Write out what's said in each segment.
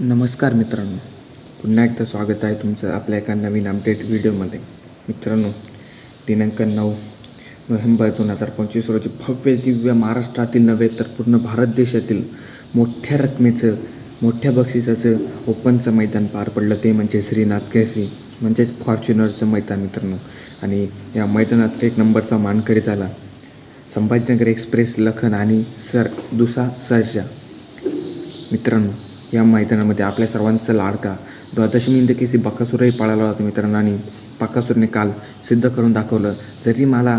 नमस्कार मित्रांनो. पुन्हा एकदा स्वागत आहे तुमचं आपल्या एका नवीन अपडेट व्हिडिओमध्ये मित्रांनो दिनांक नऊ नोव्हेंबर दोन हजार पंचवीस रोजी भव्य दिव्य महाराष्ट्रातील नव्हे तर पूर्ण भारत देशातील मोठ्या रकमेचं मोठ्या बक्षिसाचं ओपनचं मैदान पार पडलं. ते म्हणजे श्रीनाथ केसरी म्हणजेच फॉर्च्युनरचं मैदान मित्रांनो. आणि या मैदानात एक नंबरचा मानकरी झाला. संभाजीनगर एक्सप्रेस लखन आणि सर दुसा सर्जा. मित्रांनो या मैदानामध्ये आपल्या सर्वांचा लाडका. द्वादशमी इंद केसी बाकासूरही पाळाला होता मित्रांनो आणि बाकासूरने काल सिद्ध करून दाखवलं. जरी मला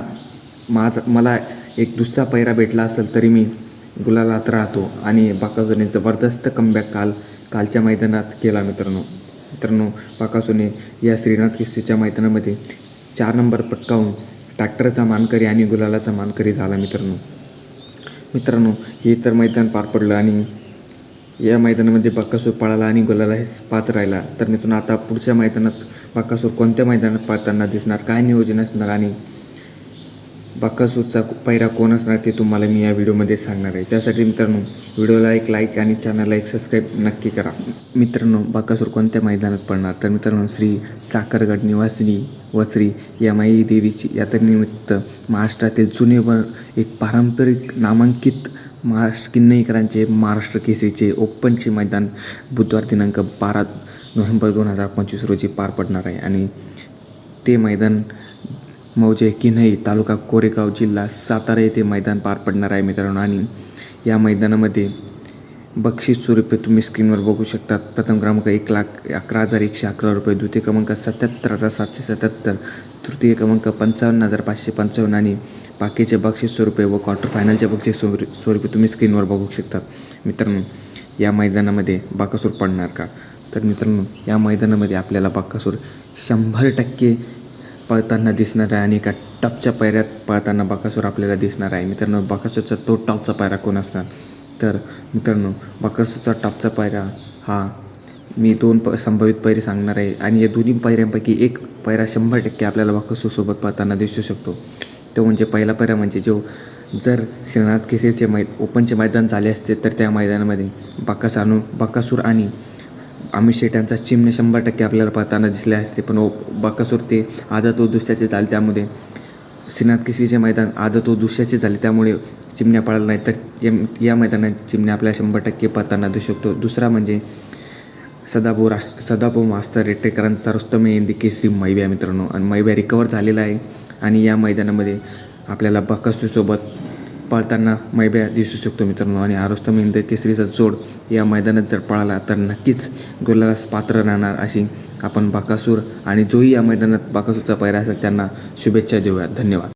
माझा मला एक दुसरा पैरा भेटला असेल तरी मी गुलालात राहतो आणि बाकासूरने जबरदस्त कमबॅक काल कालच्या मैदानात केला मित्रांनो. मित्रांनो बाकासूरने या श्रीनाथ किस्तीच्या मैदानामध्ये चार नंबर पटकावून ट्रॅक्टरचा मानकरी आणि गुलालाचा मानकरी झाला मित्रांनो. मित्रांनो हे तर मैदान पार पडलं आणि या मैदानामध्ये बक्कासूर पळाला आणि गोलाला हे पाहत राहिला. तर मित्रांनो आता पुढच्या मैदानात बक्कासूर कोणत्या मैदानात पाळताना दिसणार काय नियोजन असणार आणि बक्कासूरचा पैरा कोण असणार ते तुम्हाला मी या व्हिडिओमध्ये सांगणार आहे. त्यासाठी मित्रांनो व्हिडिओला एक लाईक आणि चॅनलला एक सबस्क्राईब नक्की करा. मित्रांनो बक्कासूर कोणत्या मैदानात पडणार तर मित्रांनो श्री साखरगड निवासिनी व या माई देवीची यात्रेनिमित्त महाराष्ट्रातील जुने व एक पारंपरिक नामांकित महाराष्ट्र किन्नईकरांचे महाराष्ट्र केसरीचे ओपनचे मैदान बुधवार दिनांक बारा नोव्हेंबर दोन हजार पंचवीस रोजी पार पडणार आहे. आणि ते मैदान मौजे किन्हई तालुका कोरेगाव जिल्हा सातारा येथे मैदान पार पडणार आहे मित्रांनो. आणि या मैदानामध्ये बक्षीस स्वरूपे तुम्ही स्क्रीनवर बघू शकतात. प्रथम क्रमांक एक लाख अकरा हजार एकशे अकरा रुपये. द्वितीय क्रमांक सत्याहत्तर हजार सातशे सत्याहत्तर. तृतीय क्रमांक पंचावन्न हजार पाचशे पंचावन्न आणि बाकीचे बक्षीस स्वरूपे व क्वार्टर फायनलचे बक्षीस स्वरू स्वरूपे तुम्ही स्क्रीनवर बघू शकतात. मित्रांनो या मैदानामध्ये बाकासूर पडणार का? तर मित्रांनो या मैदानामध्ये आपल्याला बाकासूर शंभर टक्के पळताना दिसणार आहे आणि एका टपच्या पायऱ्यात पळताना बाकासूर आपल्याला दिसणार आहे. मित्रांनो बाकासूरचा तो टॉपचा पायरा कोण असणार? तर मित्रांनो बाकासूरचा टॉपचा पायरा हा मी दोन प संभावित पैरे सांगणार आहे आणि या दोन्ही पायऱ्यांपैकी एक पायरा शंभर टक्के आपल्याला बाकासूरसोबत पळताना दिसू शकतो. तो म्हणजे पहिला पायरा म्हणजे जो जर श्रीनाथ केसरीचे मै ओपनचे मैदान झाले असते तर त्या मैदानामध्ये बाकासानू बाकासूर आणि अमित शेटांचा चिमणे शंभर टक्के आपल्याला पळताना दिसले असते. पण ओ बाकासूर ते आदत व दुसऱ्याचे झाले त्यामध्ये श्रीनाथ केसरीचे मैदान आदत व दुसऱ्याचे झाले. त्यामुळे चिमण्या पळाला नाही तर या या मैदानात चिमण्या आपल्याला शंभर टक्के पळताना दिसू शकतो. दुसरा म्हणजे सदाभाऊ रास सदाभाऊ मास्तर रेटेकरांचा रुस्तम हिंदी केसरी मैब्या मित्रांनो. आणि मैब्या रिकवर झालेला आहे. आणि या मैदानामध्ये आपल्याला बकासूसोबत पळताना मैब्या दिसू शकतो मित्रांनो. आणि हा रुस्तम हिंद केसरीचा जोड या मैदानात जर पळाला तर नक्कीच गोलालाच पात्र राहणार अशी आपण बाकासूर आणि जोही या मैदानात बाकासूरचा पैरा असेल त्यांना शुभेच्छा देऊया. धन्यवाद.